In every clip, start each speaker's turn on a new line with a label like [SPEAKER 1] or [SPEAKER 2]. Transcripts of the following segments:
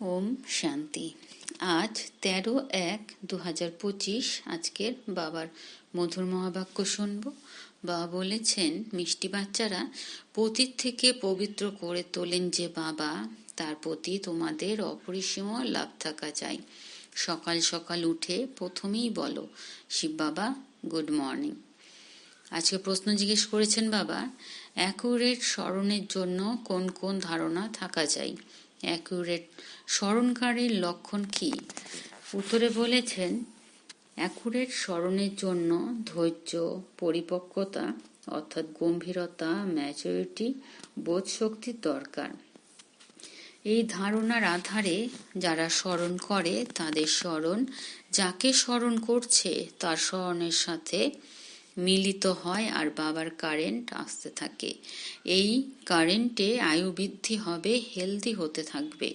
[SPEAKER 1] ওম শান্তি। আজ তেরো এক দু হাজার পঁচিশ, আজকের বাবার মধুর মহাবাক্য শুনব। বাবা বলেছেন, মিষ্টি বাচ্চারা, পতীত থেকে পবিত্র করে তোলেন যে বাবা, তার প্রতি তোমাদের অপরিসীম লাভ থাকা চাই। সকাল সকাল উঠে প্রথমেই বলো, শিব বাবা, গুড মর্নিং। আজকে প্রশ্ন জিজ্ঞেস করেছেন বাবা অ্যাকুরেট স্মরণের জন্য কোন কোন ধারণা থাকা চাই? অ্যাকুরেট স্মরণকারীর লক্ষণ কি? উত্তরে বলেছেন, অ্যাকুরেট স্মরণের জন্য ধৈর্য, পরিপক্কতা, অর্থাৎ গম্ভীরতা ম্যাচুরিটি বোধ শক্তির দরকার। এই ধারণার আধারে যারা স্মরণ করে, তাদের স্মরণ যাকে স্মরণ করছে, তার স্মরণের সাথে মিলিত হয় আর বাবার কারেন্ট আসতে থাকে। এই কারেন্টে আয়ু বৃদ্ধি হবে হেলদি হতে থাকবে।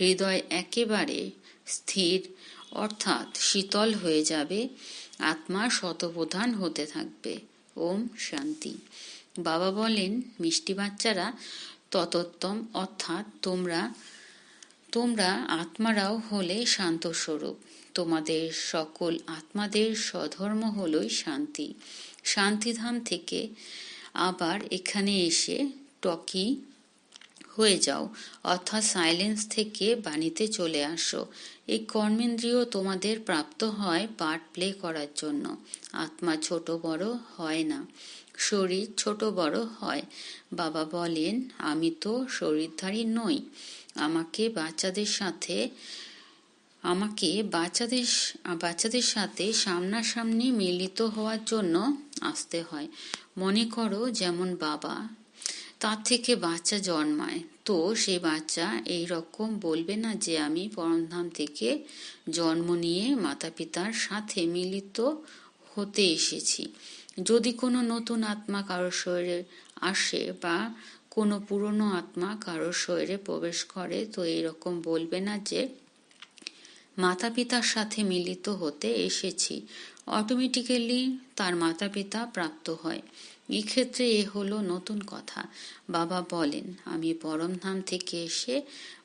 [SPEAKER 1] হৃদয় একেবারে স্থির, অর্থাৎ শীতল হয়ে যাবে। আত্মা শতপ্রধান হতে থাকবে। ওম শান্তি। বাবা বলেন, মিষ্টি বাচ্চারা, ততোত্তম, অর্থাৎ তোমরা তোমরা আত্মারাও হলে শান্ত স্বরূপ তোমাদের সকল আত্মাদের স্বধর্ম হলই শান্তি। শান্তিধাম থেকে আবার এখানে এসে টকি হয়ে যাও, অর্থাৎ সাইলেন্স থেকে বাণীতে চলে আসো। এই কর্মেন্দ্রিয় তোমাদের প্রাপ্ত হয় পার্ট প্লে করার জন্য। আত্মা ছোট বড় হয় না, শরীর ছোট বড় হয়। বাবা বলেন, আমি তো শরীরধারী নই। আমাকে বাচ্চাদের সাথে আমাকে বাচ্চাদের বাচ্চাদের সাথে সামনাসামনি মিলিত হওয়ার জন্য আসতে হয়। মনে করো যেমন বাবা তার থেকে বাচ্চা জন্মায়, তো সেই বাচ্চা এই রকম বলবে না যে আমি পরমধাম থেকে জন্ম নিয়ে মাতা পিতার সাথে মিলিত হতে এসেছি। যদি কোনো নতুন আত্মা কারোর শরীরে আসে বা কোনো পুরনো আত্মা কারোর শরীরে প্রবেশ করে, তো এরকম বলবে না যে মাতা পিতার সাথে মিলিত হতে এসেছি। অটোমেটিক্যালি তার মাতা পিতা প্রাপ্ত হয়। এক্ষেত্রে এ হলো নতুন কথা। বাবা বলেন, আমি পরমধাম থেকে এসে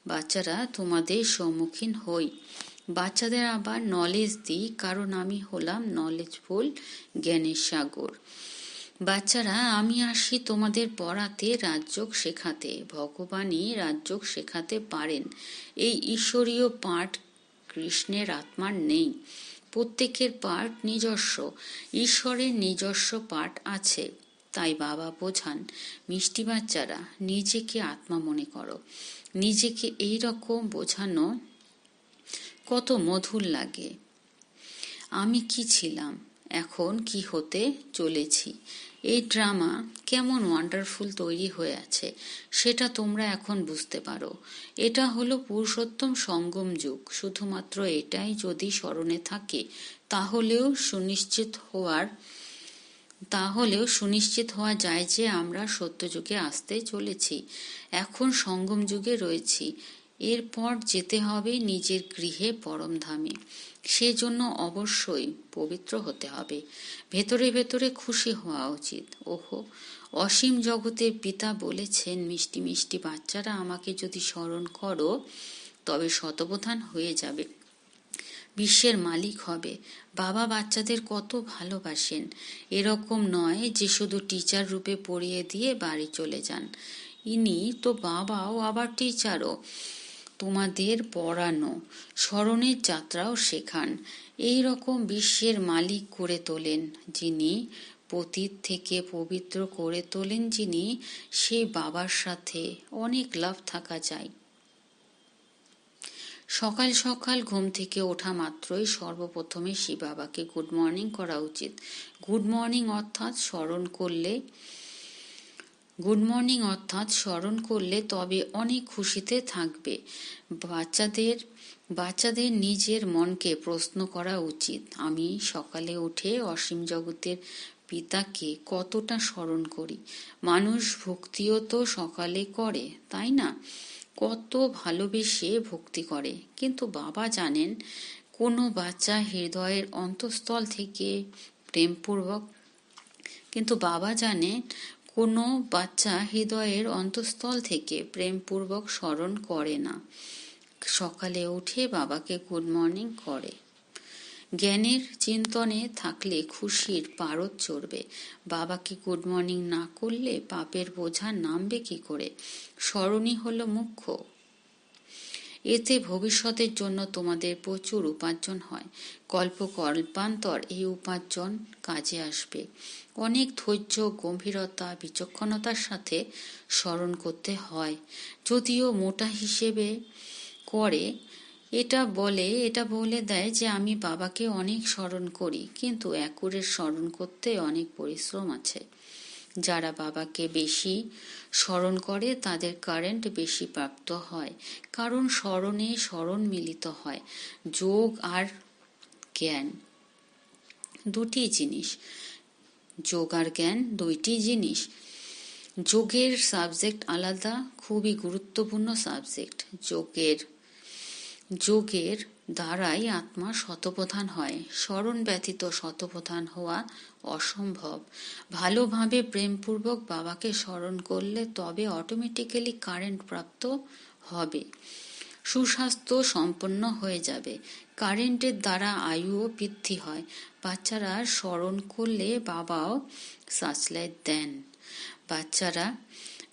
[SPEAKER 1] বাচ্চারা তোমাদের সম্মুখীন হই। বাচ্চাদের আবার নলেজ দিই, কারণ আমি হলাম নলেজফুল জ্ঞানের সাগর। বাচ্চারা, আমি আসি তোমাদের পড়াতে রাজযোগ শেখাতে। ভগবানই রাজযোগ শেখাতে পারেন। এই ঈশ্বরীয় পাঠ কৃষ্ণের আত্মার নেই। প্রত্যেকের পাঠ নিজস্ব, ঈশ্বরের নিজস্ব পাঠ আছে। তাই বাবা বোঝান, মিষ্টি বাচ্চারা, নিজেকে আত্মা মনে করো। নিজেকে এই রকম বোঝানো কত মধুর লাগে। আমি কি ছিলাম? এখন কি হতে চলেছি? এই ড্রামা কেমন ওয়ান্ডারফুল তৈরি হয়ে আছে, সেটা তোমরা এখন বুঝতে পারো। এটা হলো পুরুষোত্তম সঙ্গম যুগ, শুধুমাত্র এটাই যদি স্মরণে থাকে, তাহলেও সুনিশ্চিত হওয়ার, তাহলেও সুনিশ্চিত হওয়া যায় যে আমরা সত্যযুগে আসতে চলেছি। এখন সঙ্গম যুগে রয়েছি। এরপর যেতে হবে নিজের গৃহে পরমধামে। সেজন্য অবশ্যই পবিত্র হতে হবে। ভেতরে ভেতরে খুশি হওয়া উচিত। ওহো, অসীম জগতের পিতা বলেছেন, মিষ্টি মিষ্টি বাচ্চারা, আমাকে যদি স্মরণ করো, তবে শতপ্রধান হয়ে যাবে। বিশ্বের মালিক হবে। বাবা বাচ্চাদের কত ভালোবাসেন। এরকম নয় যে শুধু টিচার রূপে পড়িয়ে দিয়ে বাড়ি চলে যান। ইনি তো বাবাও আবার টিচারও তোমাদের পড়ানো স্মরণের যাত্রাও শেখান এই রকম বিশ্বের মালিক করে তোলেন যিনি, পতীত থেকে পবিত্র করে তোলেন যিনি সেই বাবার সাথে অনেক লাভ থাকা যায়। সকাল সকাল ঘুম থেকে ওঠা মাত্রই সর্বপ্রথমে শিব বাবাকে গুড মর্নিং করা উচিত। গুড মর্নিং অর্থাৎ স্মরণ করলে গুড মর্নিং অর্থাৎ স্মরণ করলে তবে অনেক খুশিতে থাকবে। বাচ্চাদের বাচ্চাদের নিজের মনকে প্রশ্ন করা উচিত। আমি সকালে উঠে অসীম জগতের পিতাকে কতটা স্মরণ করি? মানুষ ভক্তিও তো সকালে করে, তাই না? কত ভালোবেসে ভক্তি করে। কিন্তু বাবা জানেন, কোনো বাচ্চা হৃদয়ের অন্তঃস্থল থেকে প্রেমপূর্বক, কিন্তু বাবা জানেন কোনো বাচ্চা হৃদয়ের অন্তঃস্থল থেকে প্রেমপূর্বক স্মরণ করে না। সকালে উঠে বাবাকে গুড মর্নিং করে। জ্ঞানের চিন্তনে থাকলে খুশির পারদ চড়বে। বাবাকে গুড মর্নিং না করলে পাপের বোঝা নামবে কি করে? স্মরণই হলো মুখ্য। এতে ভবিষ্যতের জন্য তোমাদের প্রচুর উপার্জন হয়। কল্প কল্পান্তর এই উপার্জন কাজে আসবে। অনেক ধৈর্য, গম্ভীরতা, বিচক্ষণতার সাথে স্মরণ করতে হয়। যদিও মোটা হিসেবে করে, এটা বলে এটা বলে দেয় যে আমি বাবাকে অনেক স্মরণ করি, কিন্তু একুরের স্মরণ করতে অনেক পরিশ্রম আছে। যারা বাবাকে বেশি স্মরণ করে, তাদের কারেন্ট বেশি প্রাপ্ত হয়। কারণ স্মরণে স্মরণ মিলিত হয়। যোগ আর জ্ঞান দুটি জিনিস। যোগ আর জ্ঞান দুইটি জিনিস। যোগের সাবজেক্ট আলাদা, খুবই গুরুত্বপূর্ণ সাবজেক্ট যোগের যোগের দ্বারাই আত্মা শতপ্রধান হয়। স্মরণ ব্যতীত শতপ্রধান হওয়া অসম্ভব। ভালোভাবে প্রেমপূর্বক বাবাকে স্মরণ করলে তবে অটোমেটিক্যালি কারেন্ট প্রাপ্ত হবে। সুস্বাস্থ্য সম্পন্ন হয়ে যাবে। কারেন্টের দ্বারা আয়ুও বৃদ্ধি হয়। বাচ্চারা স্মরণ করলে বাবাও সাচলাইট দেন। বাচ্চারা,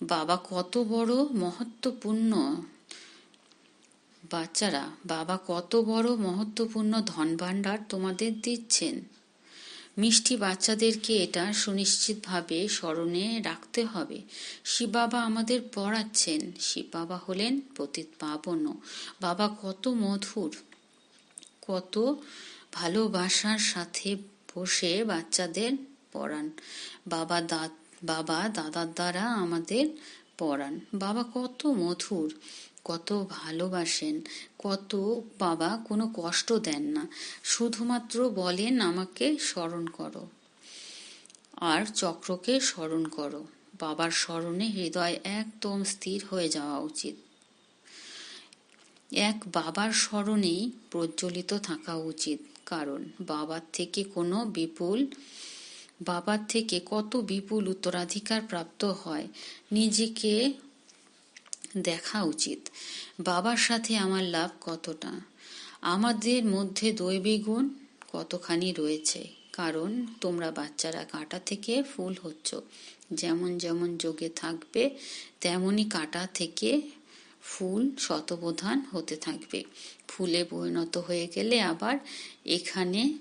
[SPEAKER 1] বাবা কত বড় মহত্বপূর্ণ বাচ্চারা, বাবা কত বড় মহত্বপূর্ণ ধনভাণ্ডার তোমাদের দিচ্ছেন। মিষ্টি বাচ্চাদেরকে এটা সুনিশ্চিতভাবে স্মরণে রাখতে হবে। শিব বাবা আমাদের পড়াচ্ছেন। শিব বাবা হলেন পতিত পাবন। বাবা কত মধুর। কত ভালোবাসার সাথে বসে বাচ্চাদের পড়ান। বাবা দাদ বাবা দাদার দ্বারা আমাদের পড়ান। বাবা কত মধুর। কত ভালোবাসেন, কত বাবা কোনো কষ্ট দেন না। শুধুমাত্র বলেন, আমাকে স্মরণ করো আর চক্রকে স্মরণ করো। বাবার স্মরণে হৃদয় একদম স্থির হয়ে যাওয়া উচিত। এক বাবার স্মরণেই প্রজ্বলিত থাকা উচিত। কারণ বাবার থেকে কোনো বিপুল, বাবার থেকে কত বিপুল উত্তরাধিকার প্রাপ্ত হয়, নিজেকে দেখা উচিত। বাবার সাথে আমার লাভ কতটা? আমাদের মধ্যে দৈবিক গুণ কতখানি রয়েছে? কারণ তোমরা বাচ্চারা কাঁটা থেকে ফুল হচ্ছ। যেমন যেমন যোগে থাকবে তেমনই কাঁটা থেকে ফুল শতপ্রধান হতে থাকবে। ফুলে পরিণত হয়ে গেলে আবার এখানে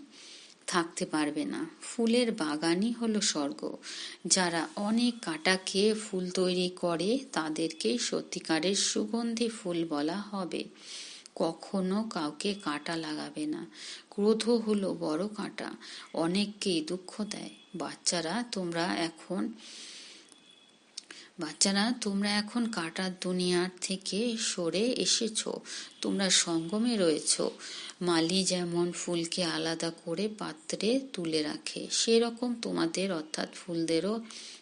[SPEAKER 1] থাকতে পারবে না। ফুলের বাগানই হলো স্বর্গ। যারা অনেক কাটা খেয়ে ফুল তৈরি করে তাদেরকেই সত্যিকারের সুগন্ধি ফুল বলা হবে। কখনো কাউকে কাঁটা লাগাবে না। ক্রোধ হলো বড় কাঁটা। অনেককেই দুঃখ দেয়। বাচ্চারা, তোমরা এখন বাচ্চারা, তোমরা এখন কাটার দুনিয়ার থেকে সরে এসেছ, তোমরা সঙ্গমে রয়েছ। মালি যেমন ফুলকে আলাদা করে পাত্রে তুলে রাখে, সেরকম তোমাদের অর্থাৎ ফুলদেরও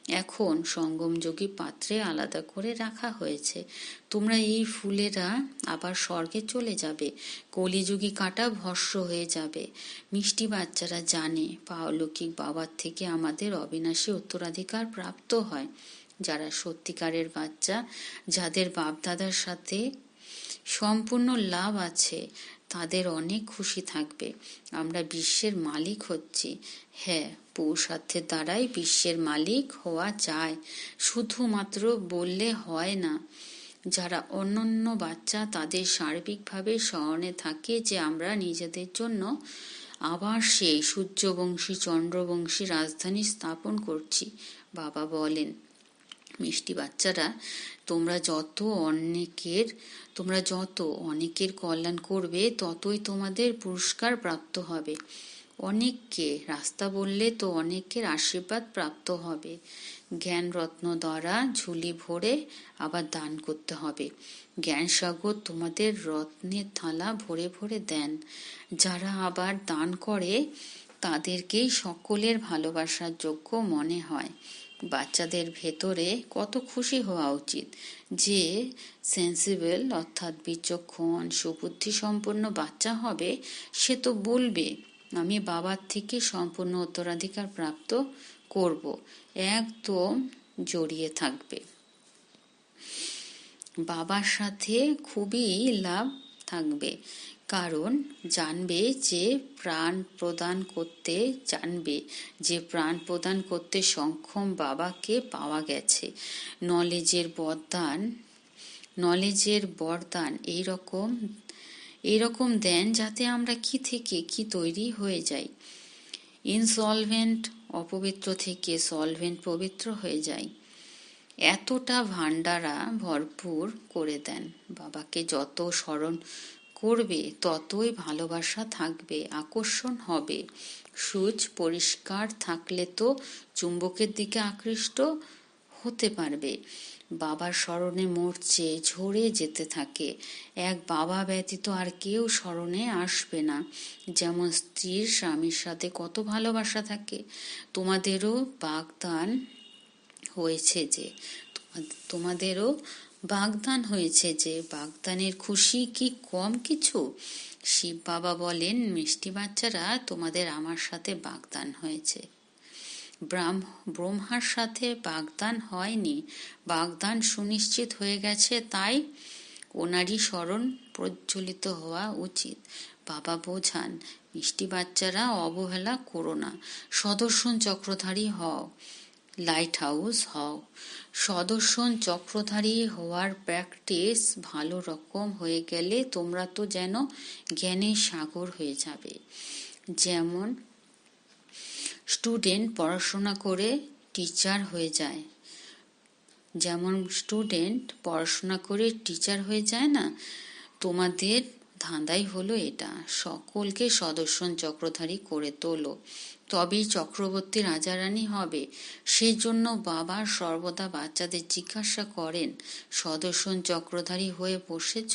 [SPEAKER 1] এখন সঙ্গমযোগী পাত্রে আলাদা করে রাখা হয়েছে। তোমরা এই ফুলেরা আবার স্বর্গে চলে যাবে, কলিযুগী কাটা ভস্য হয়ে যাবে। মিষ্টি বাচ্চারা জানে, পাওলৌকিক বাবার থেকে আমাদের অবিনাশী উত্তরাধিকার প্রাপ্ত হয়। যারা সত্যিকারের বাচ্চা, যাদের বাপদাদার সাথে সম্পূর্ণ লাভ আছে, তাদের অনেক খুশি থাকবে। আমরা বিশ্বের মালিক হচ্ছি। হ্যাঁ পুরুষার্থের দ্বারাই বিশ্বের মালিক হওয়া যায়। শুধুমাত্র বললে হয় না, যারা অন্যান্য বাচ্চা তাদের সার্বিকভাবে স্মরণে থাকে যে আমরা নিজেদের জন্য আবার সেই সূর্যবংশী, চন্দ্রবংশী রাজধানী স্থাপন করছি। বাবা বলেন মিষ্টি বাচ্চারা, তোমরা যত অনেকের, তোমরা যত অনেকের কল্যাণ করবে, ততই তোমাদের পুরস্কার প্রাপ্ত হবে। অনেককে রাস্তা বললে তো অনেকের আশীর্বাদ প্রাপ্ত হবে। জ্ঞান রত্ন দ্বারা ঝুলি ভরে আবার দান করতে হবে। জ্ঞান সাগর তোমাদের রত্নের থালা ভরে ভরে দেন। যারা আবার দান করে, তাদেরকেই সকলের ভালোবাসার যোগ্য মনে হয়। বাচ্চাদের ভেতরে কত খুশি হওয়া উচিত? যে সেন্সিবল, অর্থাৎ বিচক্ষণ সুবুদ্ধি সম্পন্ন বাচ্চা হবে, সে তো বলবে, আমি বাবার থেকে সম্পূর্ণ উত্তরাধিকার প্রাপ্ত করব। একদম জড়িয়ে থাকবে। বাবার সাথে খুবই লাভ থাকবে। কারণ জানবে যে প্রাণ প্রদান করতে জানবে যে প্রাণ প্রদান করতে সক্ষম বাবাকে পাওয়া গেছে। নলেজের বরদান নলেজের বরদান এইরকম এইরকম দেন যাতে আমরা কি থেকে কি তৈরি হয়ে যাই। ইনসলভেন্ট অপবিত্র থেকে সলভেন্ট পবিত্র হয়ে যায় এতটা ভান্ডারা ভরপুর করে দেন বাবাকে যত স্মরণ করবে, ততই ভালোবাসা থাকবে, আকর্ষণ হবে। সূচ পরিষ্কার থাকলে তো চুম্বকের দিকে আকৃষ্ট হতে পারবে। বাবার স্মরণে মরছে ঝরে যেতে থাকে। এক বাবা ব্যতীত আর কেউ স্মরণে আসবে না। যেমন স্ত্রীর স্বামীর সাথে কত ভালোবাসা থাকে। তোমাদেরও বাগদান হয়েছে যে তোমাদেরও বাগদান হয়েছে যে বাগদানের খুশি কি কম কিছু? শিব বাবা বলেন, মিষ্টি বাচ্চারা, তোমাদের আমার সাথে বাগদান হয়েছে। ব্রাহ্ম, ব্রহ্মার সাথে বাগদান হয়নি। বাগদান সুনিশ্চিত হয়ে গেছে, তাই ওনারই স্মরণ প্রজ্বলিত হওয়া উচিত। বাবা বোঝান, মিষ্টি বাচ্চারা, অবহেলা করো না। সদর্শন চক্রধারী হও। লাইট হাউস হও। সদস্যন চক্রধারী হওয়ার প্র্যাকটিস ভালো রকম হয়ে গেলে তোমরা তো যেন জ্ঞানের সাগর হয়ে যাবে। যেমন স্টুডেন্ট পড়াশোনা করে টিচার হয়ে যায়। যেমন স্টুডেন্ট পড়াশোনা করে টিচার হয়ে যায় না? তোমাদের ধাঁধাই হলো এটা। সকলকে সদর্শন চক্রধারী করে তোলো। তবেই চক্রবর্তী রাজারানী হবে। সেজন্য বাবা সর্বদা বাচ্চাদের জিজ্ঞাসা করেন, সদর্শন চক্রধারী হয়ে বসেছ?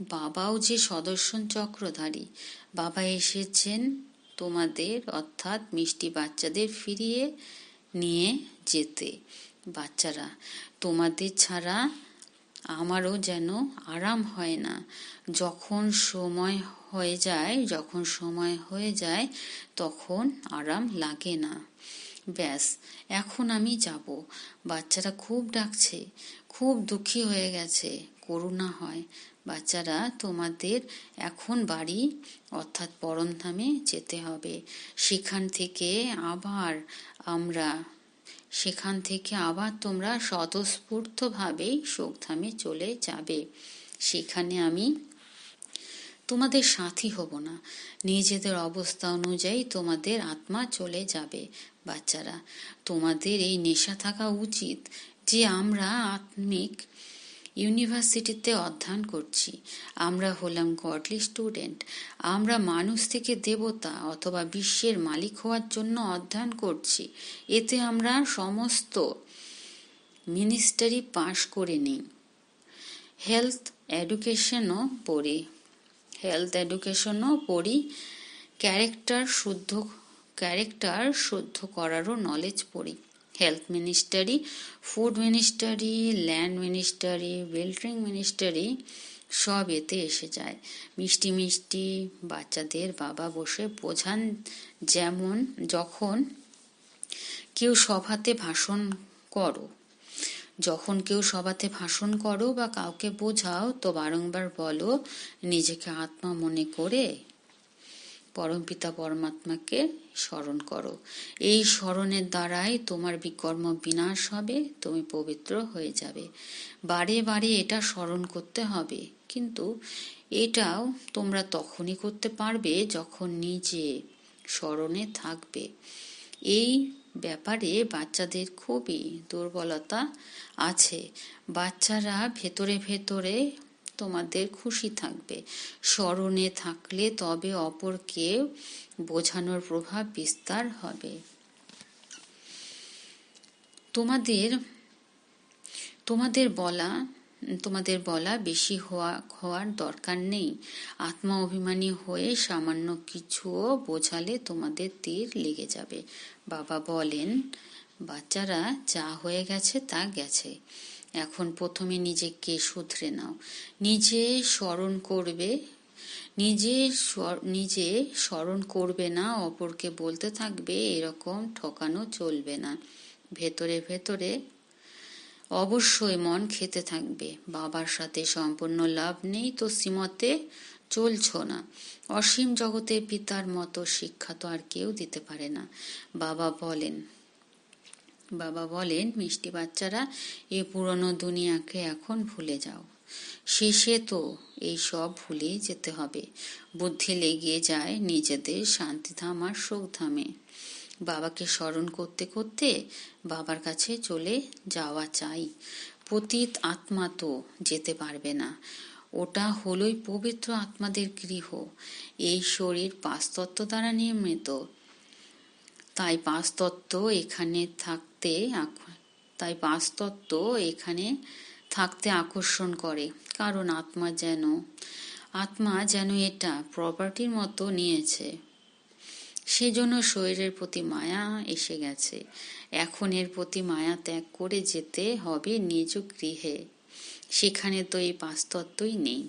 [SPEAKER 1] বাবাও যে সদর্শন চক্রধারী। বাবা এসেছেন তোমাদের, অর্থাৎ মিষ্টি বাচ্চাদের ফিরিয়ে নিয়ে যেতে। বাচ্চারা, তোমাদের ছাড়া আমারও যেন আরাম হয় না। যখন সময় হয়ে যায়, যখন সময় হয়ে যায়, তখন আরাম লাগে না। ব্যাস, এখন আমি যাব। বাচ্চারা খুব ডাকছে, খুব দুঃখী হয়ে গেছে, করুণা হয়। বাচ্চারা তোমাদের এখন বাড়ি, অর্থাৎ পরমধামে যেতে হবে। সেখান থেকে আবার আমরা সেখান থেকে আবার তোমরা স্বতঃস্ফূর্তভাবেই শোকধামে চলে যাবে। সেখানে আমি তোমাদের সাথী হব না। নিজেদের অবস্থা অনুযায়ী তোমাদের আত্মা চলে যাবে, বাচ্চারা। তোমাদের এই নেশা থাকা উচিত যে আমরা আত্মিক ইউনিভার্সিটিতে অধ্যয়ন করছি। আমরা হলাম গডলি স্টুডেন্ট। আমরা মানুষ থেকে দেবতা অথবা বিশ্বের মালিক হওয়ার জন্য অধ্যয়ন করছি। এতে আমরা সমস্ত মিনিস্টারি পাশ করে নিই। হেলথ এডুকেশনও পড়ি। হেলথ এডুকেশনও পড়ি। ক্যারেক্টার শুদ্ধ ক্যারেক্টার শুদ্ধ করারও নলেজ পড়ি। Health ministry food ministry land ministry building ministry সব এতে এসে যায়। মিষ্টি মিষ্টি বাচ্চাদের বাবা বসে বোঝান যেমন, যখন কেউ সভাতে ভাষণ করো, যখন কেউ সভাতে ভাষণ করো বা কাউকে বোঝাও, তো বারংবার বলো, নিজেকে আত্মা মনে করে পরমপিতা পরমাত্মাকে স্মরণ করো। এই স্মরণের দ্বারাই তোমার বিকর্ম বিনাশ হবে, তুমি পবিত্র হয়ে যাবে। বারে বারে এটা স্মরণ করতে হবে, কিন্তু এটাও তোমরা তখনই করতে পারবে যখন নিজে স্মরণে থাকবে। এই ব্যাপারে বাচ্চাদের খুবই দুর্বলতা আছে। বাচ্চারা ভেতরে ভেতরে তোমাদের খুশি থাকবে। স্মরণে থাকলে তবে অপরকে বোঝানোর প্রভাব বিস্তার হবে। তোমাদের তোমাদের বলা তোমাদের বলা বেশি হওয়া, হওয়ার দরকার নেই। আত্মা অভিমানী হয়ে সামান্য কিছুও বোঝালে তোমাদের তীর লেগে যাবে। বাবা বলেন, বাচ্চারা, যা হয়ে গেছে তা গেছে। এখন প্রথমে নিজেকে শুধরে নাও। নিজে স্মরণ করবে, নিজে নিজে স্মরণ করবে না, অপরকে বলতে থাকবে, এরকম ঠকানো চলবে না। ভেতরে ভেতরে অবশ্যই মন খেতে থাকবে। বাবার সাথে সম্পূর্ণ লাভ নেই তো শ্রীমতে চলছ না। অসীম জগতের পিতার মতো শিক্ষা তো আর কেউ দিতে পারে না। বাবা বলেন বাবা বলেন, মিষ্টি বাচ্চারা, এ পুরনো দুনিয়াকে এখন ভুলে যাও। শেষে তো এই সব ভুলেই যেতে হবে। বুদ্ধি লেগে যায় নিজেদের শান্তিধাম আর সুখধামে বাবাকে স্মরণ করতে করতে বাবার কাছে চলে যাওয়া চাই। পতিত আত্মা তো যেতে পারবে না। ওটা হলোই পবিত্র আত্মাদের গৃহ। এই শরীর পাঁচতত্ত্ব দ্বারা নির্মিত। তাই পাঁচতত্ত্ব এখানে থাকতে তাই পাঁচতত্ত্ব এখানে থাকতে আকর্ষণ করে। কারণ আত্মা যেন আত্মা যেন এটা প্রপার্টির মতো নিয়েছে। সেজন্য শরীরের প্রতি মায়া এসে গেছে। এখন এর প্রতি মায়া ত্যাগ করে যেতে হবে নিজ গৃহে। সেখানে তো এই পাঁচতত্ত্বই নেই।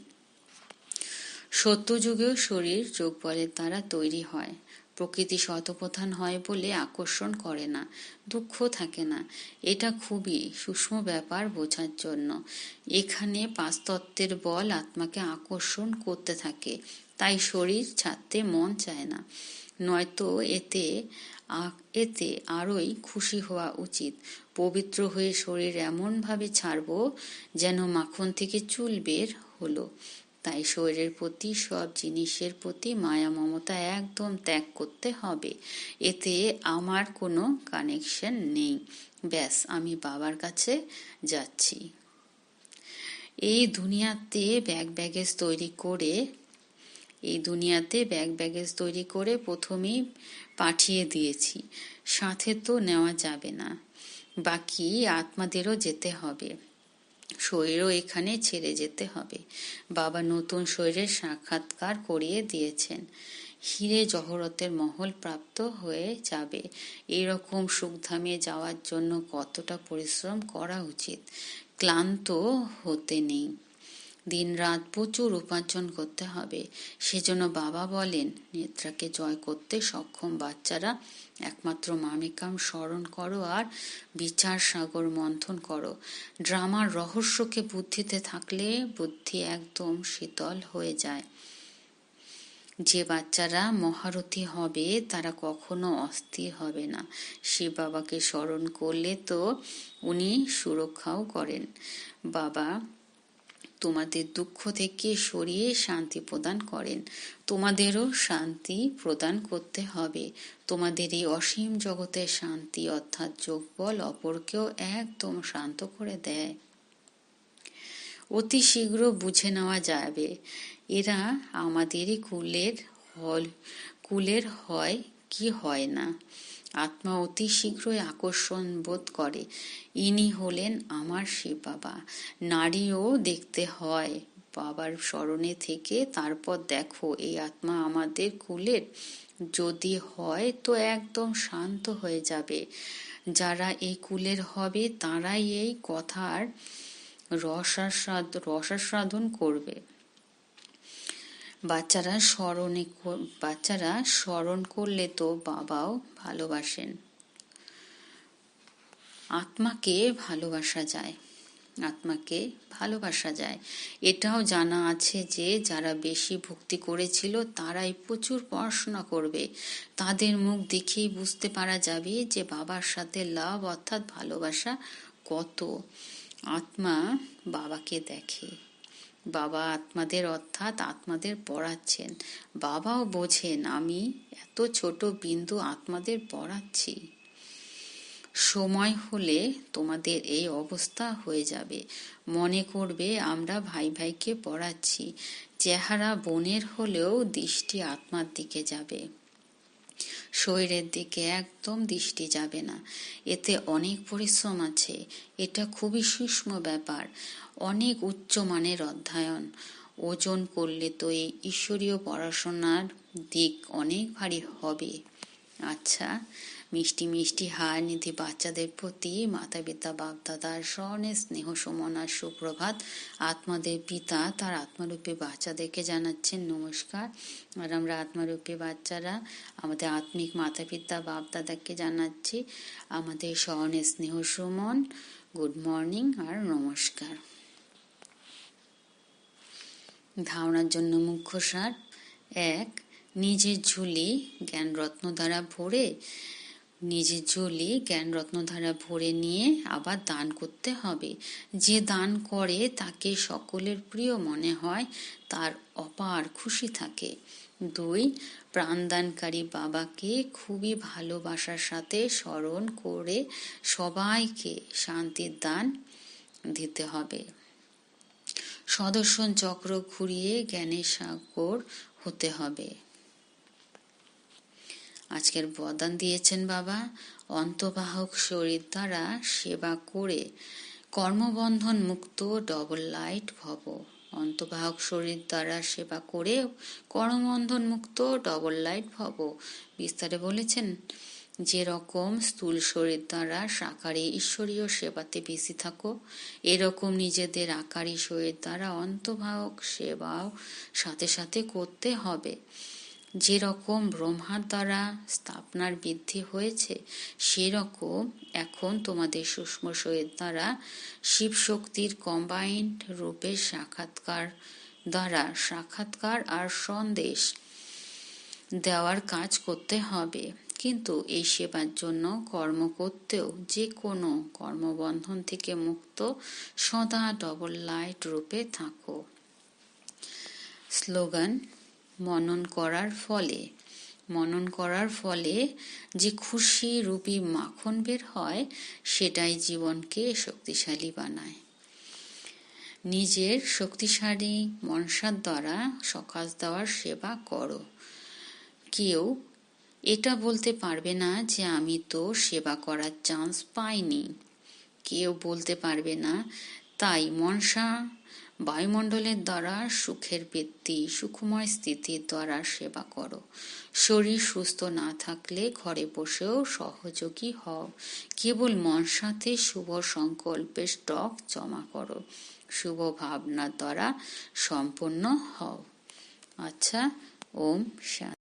[SPEAKER 1] সত্যযুগেও শরীর যোগ বলের দ্বারা তৈরি হয়। প্রকৃতি শতপ্রধান হয় বলে আকর্ষণ করে না, দুঃখ থাকে না। এটা খুবই সূক্ষ্ম ব্যাপার বোঝার জন্য। এখানে পাঁচতত্ত্বের বল আত্মাকে আকর্ষণ করতে থাকে, তাই শরীর ছাড়তে মন চায় না। নয়তো এতে এতে আরোই খুশি হওয়া উচিত। পবিত্র হয়ে শরীর এমনভাবে ছাড়ব যেন মাখন থেকে চুল বের হলো। তাই শরীরের প্রতি, সব জিনিসের প্রতি মায়া, মমতা একদম ত্যাগ করতে হবে। এতে আমার কোনো কানেকশন নেই। ব্যাস, আমি বাবার কাছে যাচ্ছি। এই দুনিয়াতে ব্যাগ ব্যাগেজ তৈরি করে, এই দুনিয়াতে ব্যাগ ব্যাগেজ তৈরি করে প্রথমেই পাঠিয়ে দিয়েছি। সাথে তো নেওয়া যাবে না। বাকি আত্মাদেরও যেতে হবে। শরীরও এখানে ছেড়ে যেতে হবে। বাবা নতুন শরীরের সাক্ষাৎকার করিয়ে দিয়েছেন। হিরে জহরতের মহল প্রাপ্ত হয়ে যাবে। এরকম সুখধামে যাওয়ার জন্য কতটা পরিশ্রম করা উচিত? ক্লান্ত হতে নেই। দিন রাত প্রচুর উপার্জন করতে হবে। সেজন্য বাবা বলেন, নেত্রাকে জয় করতে সক্ষম বাচ্চারা একমাত্র মামিকাম স্মরণ করো আর বিচার সাগর মন্থন করো। ড্রামার রহস্যকে বুদ্ধিতে থাকলে বুদ্ধি একদম শীতল হয়ে যায়। যে বাচ্চারা মহারথী হবে, তারা কখনো অস্থির হবে না। শিব বাবাকে স্মরণ করলে তো উনি সুরক্ষাও করেন। বাবা তোমাদের দুঃখ থেকে সরিয়ে শান্তি প্রদান করেন। তোমাদেরও শান্তি প্রদান করতে হবে। তোমাদের এই অসীম জগতের শান্তি অর্থাৎ যোগবল অপরকেও একদম শান্ত করে দেয়। অতি শীঘ্র বুঝে নেওয়া যাবে। এরা আমাদেরই কুলের হল কুলের হয় কি হয় না। আত্মা অতি শীঘ্রই আকর্ষণ বোধ করে। ইনি হলেন আমার শিব বাবা। নারীও দেখতে হয়। বাবার স্মরণে থেকে তারপর দেখো, এই আত্মা আমাদের কুলের। যদি হয় তো একদম শান্ত হয়ে যাবে। যারা এই কুলের হবে, তারাই এই কথার রসাস্বাদ রসাস্বাদন করবে। বাচ্চারা স্মরণে বাচ্চারা স্মরণ করলে তো বাবাও ভালোবাসেন। আত্মাকে ভালোবাসা যায়, আত্মাকে ভালোবাসা যায়। এটাও জানা আছে যে, যারা বেশি ভক্তি করেছিল, তারাই প্রচুর পড়াশোনা করবে। তাদের মুখ দেখেই বুঝতে পারা যাবে যে, বাবার সাথে লাভ অর্থাৎ ভালোবাসা কত। আত্মা বাবাকে দেখে। বাবা আত্মাদের, অর্থাৎ আত্মাদের পড়াচ্ছেন। বাবাও বোঝেন, আমি এত ছোট বিন্দু আত্মাদের পড়াচ্ছি। সময় হলে তোমাদের এই অবস্থা হয়ে যাবে। মনে করবে আমরা ভাই ভাইকে পড়াচ্ছি। চেহারা বোনের হলেও দৃষ্টি আত্মার দিকে যাবে। শরীরের দিকে একদম দৃষ্টি যাবে না। এতে অনেক পরিশ্রম আছে। এটা খুবই সূক্ষ্ম ব্যাপার। অনেক উচ্চমানের অধ্যয়ন। ওজন করলে তো এই ঈশ্বরীয় পড়াশোনার দিক অনেক ভারী হবে। আচ্ছা মিষ্টি মিষ্টি হার নিধি বাচ্চাদের প্রতি মাতা পিতা বাপদাদার স্মরণে স্নেহ আর সুপ্রভাত, আত্মাদের পিতা, তার আত্মারূপী বাচ্চাদেরকে জানাচ্ছেন নমস্কার। আর আমরা আত্মারূপী বাচ্চারা আমাদের আত্মিক মাতা পিতা বাপদাদাকে জানাচ্ছি। আমাদের স্মরণে স্নেহ, সুমন, গুড মর্নিং আর নমস্কার। ধারণার জন্য মুখ্য সার, এক, নিজের ঝুলি জ্ঞানরত্ন দ্বারা ভরে নিজের ঝুলি জ্ঞানরত্ন দ্বারা ভরে নিয়ে আবার দান করতে হবে। যে দান করে তাকে সকলের প্রিয় মনে হয়, তার অপার খুশি থাকে। দুই, প্রাণদানকারী বাবাকে খুবই ভালোবাসার সাথে স্মরণ করে সবাইকে শান্তির দান দিতে হবে। সদর্শন চক্র ঘুরিয়ে জ্ঞানের সাগর হতে হবে। আজকের বদান দিয়েছেন বাবা। অন্তবাহক শরীর দ্বারা সেবা করে কর্মবন্ধন মুক্ত ডবল লাইট ভব। অন্তবাহক শরীর দ্বারা সেবা করে কর্মবন্ধন মুক্ত ডবল লাইট ভব। বিস্তারে বলেছেন, যে রকম স্থূল শরীর দ্বারা সাকারে ঈশ্বরীয় সেবাতে বেশি থাকো, এরকম নিজেদের আকারী শরীর দ্বারা অন্তবাহক সেবাও সাথে সাথে করতে হবে। যেরকম ব্রহ্মার দ্বারা স্থাপনার বৃদ্ধি হয়েছে, সেরকম এখন তোমাদের সূক্ষ্ম শরীর দ্বারা শিব শক্তির কম্বাইন্ড রূপে সাক্ষাৎকার দ্বারা সাক্ষাৎকার আর সন্দেশ দেওয়ার কাজ করতে হবে। কিন্তু এই সেবার জন্য কর্ম করতেও যে কোনো কর্মবন্ধন থেকে মুক্ত সদা ডবল লাইট রূপে থাকো। স্লোগান মনন করার ফলে, মনন করার ফলে যে খুশি রূপী মাখন বের হয়, সেটাই জীবনকে শক্তিশালী বানায়। নিজের শক্তিশালী মনসার দ্বারা সকাশ দেওয়ার সেবা করো। কেউ এটা বলতে পারবে না যে আমি তো সেবা করার চান্স পাইনি। কেউ বলতে পারবে না, তাই মনসা বায়ুমণ্ডলের দ্বারা সুখের বৃত্তি, সুখময় স্থিতির দ্বারা সেবা করো। শরীর সুস্থ না থাকলে ঘরে বসেও সহযোগী হও। কেবল মন সাথে শুভ সংকল্পের স্টক জমা করো। শুভ ভাবনার দ্বারা সম্পন্ন হও। আচ্ছা ওম শান্তি।